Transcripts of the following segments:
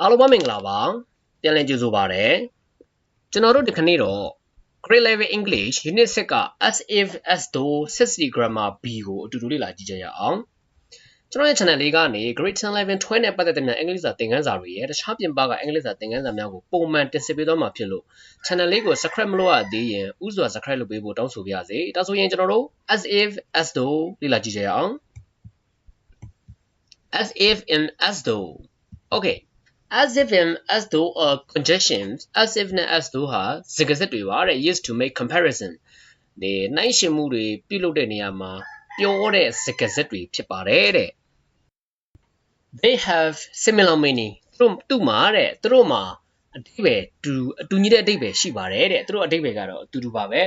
အားလုံးပဲမင်္ဂလာပါပြန်လည်ကြိုဆိုပါရစေကျွန်တော်တို့ဒီခနေ့တော့ Grade Level English Unit 6က as if as though 60 grammar B ကိုအတူတူလေ့လာကြည့်ကြရအောင်ကျွန်တော်ရဲ့ channel လေးကနေ Grade 10 11 12နဲ့ပတ်သက်တဲ့အင်္ဂလိပ်စာသင်ခန်းစာတွေရဲ့တခြားပြင်ပကအင်္ဂလိပ်စာသင်ခန်းစာများကိုပုံမှန်တင်ဆက်ပေးသွားမှာဖြစ်လို့ channel လေးကို subscribe မလုပ်ရသေးရင်ဥစွာ subscribe လုပ်ပေးဖို့တောင်းဆိုပါရစေဒါဆိုရင်ကျွန်တော်တို့ as if as though လေ့လာကြည့်ကြရအောင် as if and as though okay as if and as though are conjunctions as if နဲ့ as though ဟာစကားဆက်တွေပါတဲ့ used to make comparison ဒီနိုင်ရှင်မှုတွေပြုလုပ်တဲ့နေရာမှာပြောတဲ့စကားဆက်တွေဖြစ်ပါတယ်တဲ့ they have similar meaning သူတို့သူ့မှာတဲ့သူတို့မှာအတိပဲတူအတူညီတဲ့အတိပဲရှိပါတယ်တဲ့သူတို့အတိပဲကတော့အတူတူပါပဲ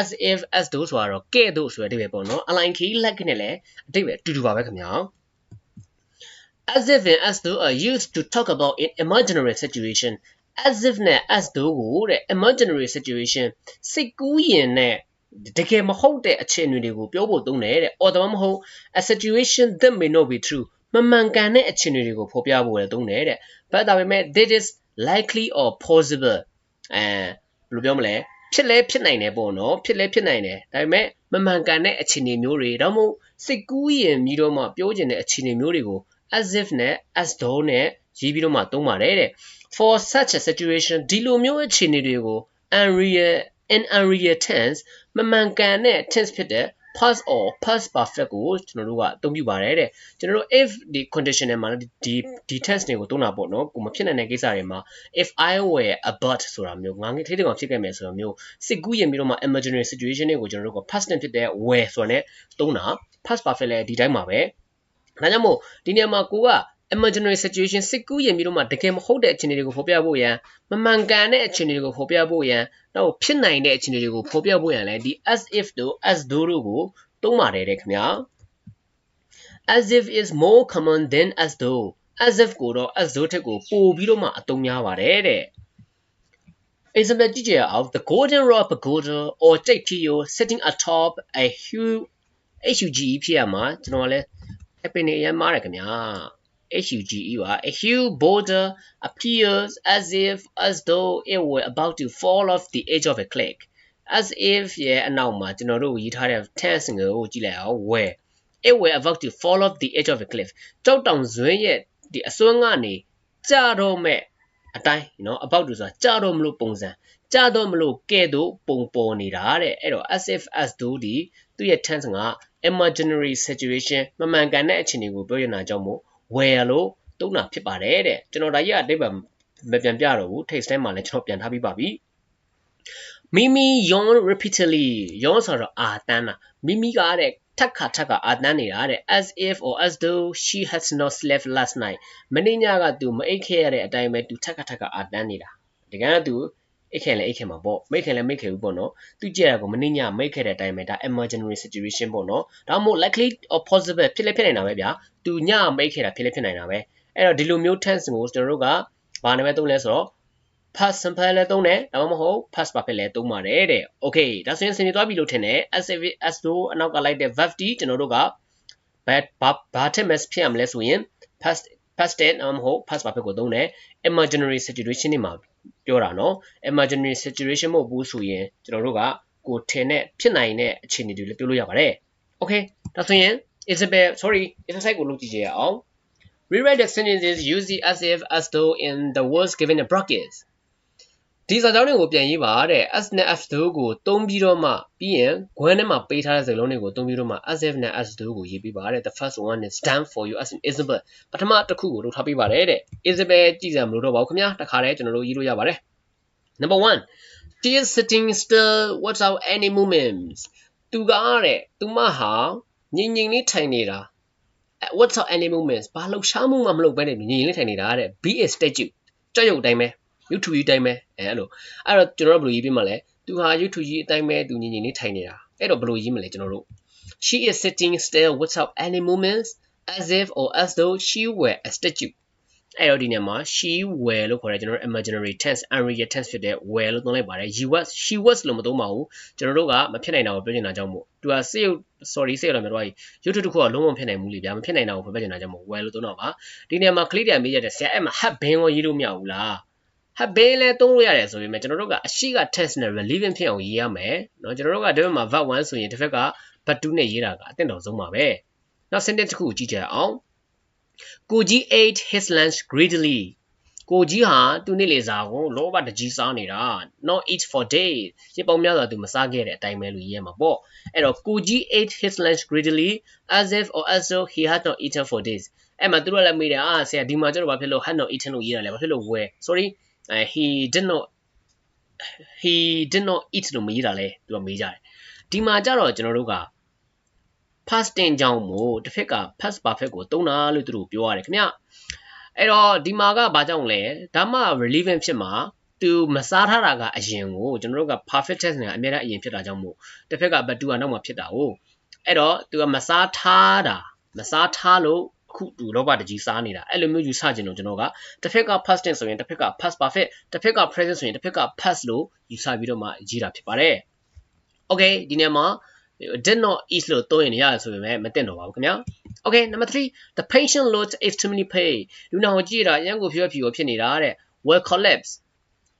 as if as though ဆိုတော့ကဲ့သို့ဆိုတဲ့အတိပဲပေါ့နော် align key လက်နဲ့လည်းအတိပဲအတူတူပါပဲခင်ဗျာ as if and as though are used to talk about an imaginary situation as if နဲ့ as though ကိုတဲ့ imaginary situation စိတ်ကူးရင်နဲ့တကယ်မဟုတ်တဲ့အခြေအနေတွေကိုပြောဖို့သုံးတယ်တဲ့ or ဒါမှမဟုတ် a situation that may not be true မမှန်ကန်တဲ့အခြေအနေတွေကိုဖော်ပြဖို့လည်းသုံးတယ်တဲ့ but ဒါပေမဲ့ this is likely or possible အဲဘယ်လိုပြောမလဲဖြစ်လဲဖြစ်နိုင်တယ်ပေါ့နော်ဖြစ်လဲဖြစ်နိုင်တယ်ဒါပေမဲ့မမှန်ကန်တဲ့အခြေအနေမျိုးတွေဒါမှမဟုတ်စိတ်ကူးရင်ပြီးတော့မှပြောချင်တဲ့အခြေအနေမျိုးတွေကို as if နဲ့ as though နဲ့ရေးပြီးတော့မှသုံးပါတယ်တဲ့ for such a situation ဒီလိုမျိုးအခြေအနေတွေကို unreal in unreal tense မမှန်ကန်တဲ့ tense ဖြစ်တဲ့ past or past perfect ကိုကျွန်တော်တို့ကအသုံးပြုပါတယ်တဲ့ကျွန်တော်တို့ if ဒီ condition တွေမှာဒီဒီ tense တွေကိုသုံးတာပေါ့နော်ကိုမဖြစ်နိုင်တဲ့ကိစ္စတွေမှာ if i were a bird ဆိုတာမျိုးငါငယ်ကလေးတကောင်ဖြစ်ခဲ့မယ်ဆိုတာမျိုးစစ်ကူးရင်ပြီးတော့မှ imaginary situation တွေကိုကျွန်တော်တို့က past tense ဖြစ်တဲ့ were ဆိုတာနဲ့သုံးတာ past perfect လည်းဒီတိုင်းပါပဲ ဒါကြောင့်မို့ဒီနေရာမှာကိုက imaginary situation စစ်ကူးရင်ပြီးတော့မှတကယ်မဟုတ်တဲ့အခြေအနေတွေကိုဖော်ပြဖို့ရန်မမှန်ကန်တဲ့အခြေအနေတွေကိုဖော်ပြဖို့ရန်နောက်ဖြစ်နိုင်တဲ့အခြေအနေတွေကိုဖော်ပြဖို့ရန်လည်းဒီ as if တို့ as though တို့ကိုသုံးပါတယ်တဲ့ခင်ဗျာ as if is more common than as though as if ကိုတော့ as though ထက်ကိုပိုပြီးတော့မှအသုံးများပါတယ်တဲ့ example ကြည့်ကြရအောင် the golden rock pagoda or တိတ်ဖြီယို sitting atop a huge HUG ဖြစ်ရမှာကျွန်တော်လည်း happy နေရမ်းမားတယ်ခင်ဗျာ HUGE ပါ a huge boulder appears as if as though it were about to fall off the edge of a cliff as if ရဲ့အနောက်မှာကျွန်တော်တို့ရေးထားတဲ့ tense ကိုကြည့်လိုက်အောင် where it were about to fall off the edge of a cliff ကြောက်တောင်ဇွင်းရဲ့ဒီအစွန်းကနေကြတော့မဲ့အတိုင်းနော် about to ဆိုတာကြတော့မလို့ပုံစံကြတော့မလို့ကဲ့သို့ပုံပေါ်နေတာတဲ့အဲ့တော့ as if as though ဒီသူ့ရဲ့ tense က imaginary situation မမှန်ကန်တဲ့အခြေအနေကိုပြောရတာကြောင့်မို့ where လို့သုံးတာဖြစ်ပါတယ်တဲ့ကျွန်တော်ဒါကြီးအတိတ်ပဲမပြန်ပြတော့ဘူး text ထဲမှာလည်းကျွန်တော်ပြန်ထားပြီးပါပြီမိမိ yawn repeatedly yawn ဆိုတော့အာတန်းတာမိမိကတဲ့ထက်ခါထက်ခါအာတန်းနေတာတဲ့ as if or as though she has not slept last night မနေ့ညကသူမအိပ်ခဲ့ရတဲ့အတိုင်းပဲသူထက်ခါထက်ခါအာတန်းနေတာဒီကနေ့သူ အိတ်ခင်လည်းအိတ်ခင်မှာပေါ့မိတ်ခင်လည်းမိတ်ခင်ဘူးပေါ့နော်သူကြည့်ရတာကိုမနေ့ညမိတ်ခဲ့တဲ့အတိုင်းပဲဒါ emergency situation ပေါ့နော်ဒါမှမဟုတ် likely or possible ဖြစ်လည်းဖြစ်နေတာပဲဗျာသူညမိတ်ခဲ့တာဖြစ်လည်းဖြစ်နေတာပဲအဲ့တော့ဒီလိုမျိုး tense ကိုကျွန်တော်တို့ကဘာနာမည်သုံးလဲဆိုတော့ past simple လည်းသုံးတယ်ဒါမှမဟုတ် past perfect လည်းသုံးပါတယ်တဲ့ okay ဒါဆိုရင်ဆင်နေသွားပြီလို့ထင်တယ် as if as though အနောက်ကလိုက်တဲ့ verb တီကျွန်တော်တို့ကဘာဘာဘာထက် mess ဖြစ်ရမလဲဆိုရင် past past tense အမဟုတ် past perfect ကိုသုံးတယ် imaginary situation တွေမှာ ပြောတာနော် emergency situation မဟုတ်ဘူးဆိုရင်ကျွန်တော်တို့ကကိုထင်တဲ့ဖြစ်နိုင်တဲ့အခြေအနေတွေလည်းပြောလို့ရပါတယ် okay ဒါဆိုရင် Isabel sorry exercise ကိုလုပ်ကြည့်ကြရအောင် rewrite the sentences use the as if as though in the words given in brackets ဒီစာကြောင်းတွေကိုပြန်ရေးပါတဲ့ as နဲ့ as though ကိုသုံးပြီးတော့မှပြီးရင်ခွန်းထဲမှာပေးထားတဲ့စကားလုံးတွေကိုသုံးပြီးတော့မှ as if နဲ့ as though ကိုရေးပေးပါတဲ့ the first one is stand for you as in Isabel ပထမတစ်ခုကိုလုပ်ထားပေးပါတယ်တဲ့ Isabel ကြည့်စရာမလိုတော့ပါဘူးခင်ဗျာတခါတည်းကျွန်တော်တို့ရေးလို့ရပါတယ် number 1 she is sitting still without any movements သူကတဲ့သူမဟာငြိမ်ငြိမ်လေးထိုင်နေတာ without any movements ဘာလှုပ်ရှားမှုမှမလုပ်ဘဲနဲ့ငြိမ်ငြိမ်လေးထိုင်နေတာတဲ့ be a statue ကြောက်ရွံ့တိုင်းပဲ ရုပ်ထူကြီးတိုင်းပဲအဲအဲ့လိုအဲ့တော့ကျွန်တော်တို့ဘယ်လိုရေးပြမှာလဲသူဟာရုပ်ထူကြီးအတိုင်းပဲသူငြိမ်ငြိမ်လေးထိုင်နေတာအဲ့တော့ဘယ်လိုရေးမလဲကျွန်တော်တို့ she is sitting still without any movements as if or as though she were a statue အဲ့တော့ဒီနေရာမှာ she were လို့ခေါ်တဲ့ကျွန်တော်တို့ imaginary tense unreal tense ဖြစ်တဲ့ were လို့သုံးလိုက်ပါတယ် you was she was လို့မသုံးပါဘူးကျွန်တော်တို့ကမဖြစ်နိုင်တာကိုပြောချင်တာကြောင့်မို့သူကစေရုပ် sorry စေရုပ်တော့မတော်ဘူးရုပ်ထုတစ်ခုကလုံးဝဖြစ်နိုင်မှုလေဗျာမဖြစ်နိုင်တာကိုပြောချင်တာကြောင့်မို့ were လို့သုံးတော့ပါဒီနေရာမှာ click တယ်မေးရတဲ့ဆရာအဲ့မှာ have been ကိုရေးလို့မရဘူးလား have been လဲသုံးလို့ရတယ်ဆိုပေမဲ့ကျွန်တော်တို့ကအရှိက tense နဲ့ relevant ဖြစ်အောင်ရေးရမယ်เนาะကျွန်တော်တို့ကဒီဘက်မှာ verb 1ဆိုရင်တစ်ဖက်က verb 2နဲ့ရေးတာကအသင့်တော်ဆုံးပါပဲနောက် sentence တစ်ခုကိုကြည့်ကြအောင်ကိုကြီး ate his lunch greedily ကိုကြီးဟာသူနေ့လေစာကိုလောဘတကြီးစားနေတာ not eat for days ရပောင်းများစွာသူမစားခဲ့တဲ့အတိုင်းပဲလို့ရေးရမှာပေါ့အဲ့တော့ကိုကြီး ate his lunch greedily as if or as though he had not eaten for days အဲ့မှာသူတို့လည်းမေးတယ်အာဆရာဒီမှာကျတော့ဘာဖြစ်လို့ had not eaten လို့ရေးရလဲဘာဖြစ်လို့ were sorry uh, he did not he did not eat လို့မရေးတာလဲသူကမေးကြတယ်ဒီမှာကျတော့ကျွန်တော်တို့က past tense ကြောင့်မို့တစ်ဖက်က past perfect ကိုသုံးတာလို့သူတို့ပြောရတယ်ခင်ဗျအဲ့တော့ဒီမှာကဘာကြောင့်လဲဒါမှ relevant ဖြစ်မှာသူမစားထားတာကအရင်ကိုကျွန်တော်တို့က perfect tense နဲ့အများအားအရင်ဖြစ်တာကြောင့်မို့တစ်ဖက်က but 2ကနောက်မှဖြစ်တာ哦အဲ့တော့သူကမစားထားတာမစားထားလို့အ ခုသူလောဘတကြီးစားနေတာအဲ့လိုမျိုးယူဆခြင်းလို့ကျွန်တော်ကတစ်ဖက်က past tense ဆိုရင်တစ်ဖက်က past perfect တစ်ဖက်က present ဆိုရင်တစ်ဖက်က past လို့ယူဆပြီးတော့မှရေးတာဖြစ်ပါတယ် okay ဒီနေ့မှာ did not eat လို့သုံးရင်ရတယ်ဆိုပေမဲ့မတင်တော့ပါဘူးခင်ဗျာ okay number 3 the patient load extremely pay လူနာကိုကြည့်တာရန်ကိုဖြောဖြေကိုဖြစ်နေတာတဲ့ will collapse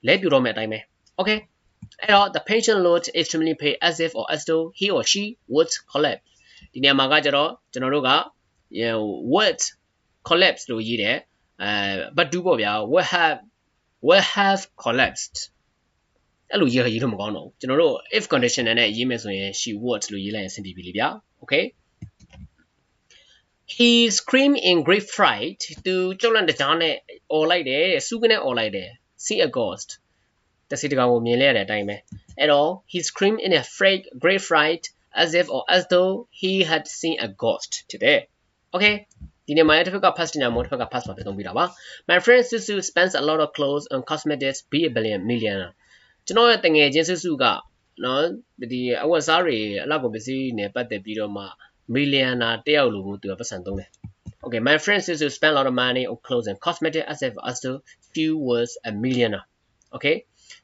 လဲပြတော့မဲ့အတိုင်းပဲ okay အဲ့တော့ the patient load extremely pay as if or as though he or she would collapse ဒီနေရာမှာကကြတော့ကျွန်တော်တို့က would collapse လို့ရေးတယ်အဲ but do ပေါ့ဗျာ will have will have collapsed အဲ့လိုရေးရေးလို့မကောင်းတော့ဘူးကျွန်တော်တို့ if condition နဲ့ရေးမယ်ဆိုရင် she would လို့ရေးလိုက်ရင်အဆင်ပြေပြီလေဗျာ okay he screamed in great fright သူကြောက်လန့်တကြားနဲ့អော်လိုက်တယ်စူးကနေអော်လိုက်တယ် see a ghost တစီတကောင်ကိုမြင်လဲရတဲ့အတိုင်းပဲအဲ့တော့ he screamed in a fright great fright as if or as though he had seen a ghost ဖြစ်တယ် okay ဒီနေ့မှာတစ်ဖက်က past ညာမို့တစ်ဖက်က past ပါပြန်သုံးပြတာပါ my friend Susu spends a lot of clothes on cosmetics be a billion millionaire ကျွန်တော်ရဲ့တငယ်ချင်းစုစုကနော်ဒီအဝတ်စားတွေအလောက်ကိုပစ္စည်းနဲ့ပတ်သက်ပြီးတော့မှမီလီယံနာတယောက်လိုမျိုးသူကပတ်စံသုံးတယ် Okay, my friend says to spend a lot of money on clothes and cosmetics as if as though she was a millionaire. Okay,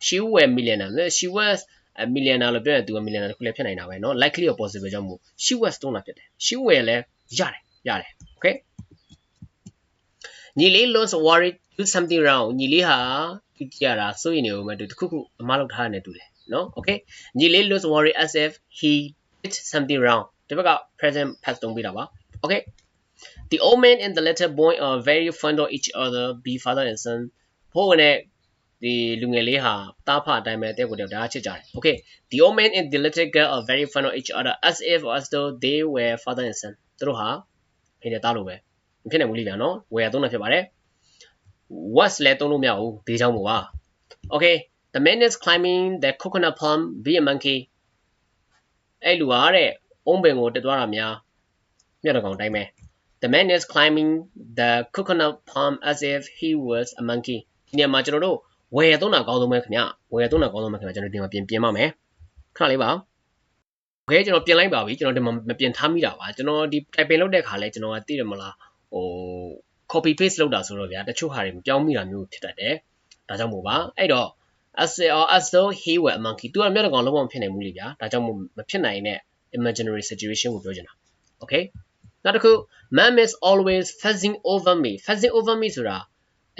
she was a millionaire. She was a millionaire လို့ပြောရင်သူက millionaire တခုလည်းဖြစ်နိုင်တာပဲเนาะ likely or possible ကြောင့်မို့ she was တုံးတာဖြစ်တယ် she was လည်းရတယ် ရတယ် okay ညီလေး lost worried do something wrong ညီလေးဟာသူကြရတာစိုးရင်နေဦးမယ်သူတခုခုအမားလောက်ထားနေတူတယ်နော် okay ညီလေး lost worried as if he did something wrong ဒီဘက်က present past တုံးပေးတာပါ okay the old man and the little boy are very fond of each other be father and son ဖို့ဝင်တဲ့ဒီလူငယ်လေးဟာတားဖအတိုင်းပဲတဲ့ကိုတယောက်ဒါချစ်ကြတယ် okay the old man and the little girl are very fond of each other as if or as though they were father and son သူတို့ဟာ ဖေနဲ့တားလို့ပဲမဖြစ်နိုင်ဘူးလေဗျာနော်ဝယ်ရသုံးတာဖြစ်ပါတယ် was လဲသုံးလို့မရဘူးဒီကြောင့်မို့ပါ okay the man is climbing the coconut palm be a monkey အဲ့လူဟာတဲ့အုံးပင်ကိုတက်သွားတာများမြတ်တကောင်တိုင်းပဲ the man is climbing the coconut palm as if he was a monkey ဒီနေရာမှာကျွန်တော်တို့ဝယ်သုံးတာကောင်းဆုံးပဲခင်ဗျဝယ်သုံးတာကောင်းဆုံးပဲခင်ဗျကျွန်တော်ဒီမှာပြင်ပြင်ပါမယ်ခဏလေးပါ ခဲကျွန်တော်ပြင်လိုက်ပါပြီကျွန်တော်ဒီမှာမပြင်ထားမိတာပါကျွန်တော်ဒီ typing လုပ်တဲ့ခါလဲကျွန်တော်ကသိတယ်မလားဟို copy paste လုပ်တာဆိုတော့ဗျာတချို့ဟာတွေမပြောင်းမိတာမျိုးဖြစ်တတ်တယ်ဒါကြောင့်မို့ပါအဲ့တော့ as or as though he were a monkey သူကမျက်နှာကောင်လုံးဝမဖြစ်နိုင်ဘူးလေဗျာဒါကြောင့်မို့မဖြစ်နိုင်တဲ့ imaginary situation ကိုပြောချင်တာ okay နောက်တစ်ခု mom is always fussing over me fussing over me ဆိုတာ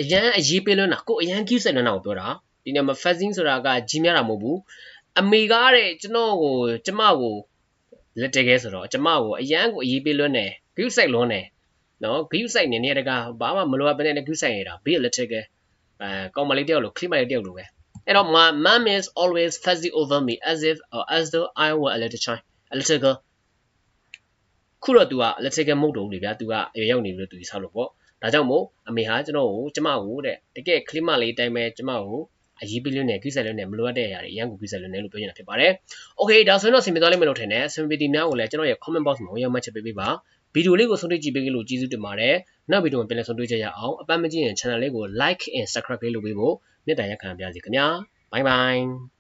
အရန်အရေးပေးလွန်းတာကိုအရန် give ဆိုင်လွန်းတာကိုပြောတာဒီနေရာမှာ fussing ဆိုတာကကြီးများတာမဟုတ်ဘူး အမေကားတဲ့ကျွန်တော်ကိုကျမကိုလက်တကယ်ဆိုတော့ကျမကိုအရန်ကိုအရေးပေးလွန်းတယ် give ဆက်လွန်းတယ်နော် give ဆိုင်နေနေတကဘာမှမလိုအပ်ဘဲနဲ့ give ဆိုင်နေတာ be a little အဲကောင်မလေးတယောက်လို clean မလေးတယောက်လိုပဲအဲ့တော့ my mom is always fussy over me as if or as though I were a little child a little girl ခုတော့ तू က electrical mode တုံးလေဗျာ तू ကအရွယ်ရောက်နေပြီလို့ तू ဆောက်လို့ပေါ့ဒါကြောင့်မို့အမေဟာကျွန်တော်ကိုကျမကိုတဲ့တကယ် clean မလေးတိုင်းပဲကျမကို အရေးပေးလွန်းနေကိစ္စလွန်းနေမလိုအပ်တဲ့အရာတွေအရန်ကိုကိစ္စလွန်းနေလို့ပြောနေတာဖြစ်ပါတယ်။ Okay ဒါဆိုရင်တော့ဆင်ပြေသွားလိမ့်မယ်လို့ထင်တယ်။ Simplicity များကိုလည်းကျွန်တော်ရဲ့ comment box မှာဝင်ရောက်မှတ်ချက်ပေးပေးပါ။ဗီဒီယိုလေးကိုဆုံးဖြတ်ကြည့်ပေးလို့ကျေးဇူးတင်ပါတယ်။နောက်ဗီဒီယိုမှာပြန်လည်ဆုံတွေ့ကြရအောင်။အပတ်မကြည့်ရင် channel လေးကို like and subscribe လေးလုပ်ပေးဖို့မေတ္တာရပ်ခံပါရစေခင်ဗျာ။ Bye bye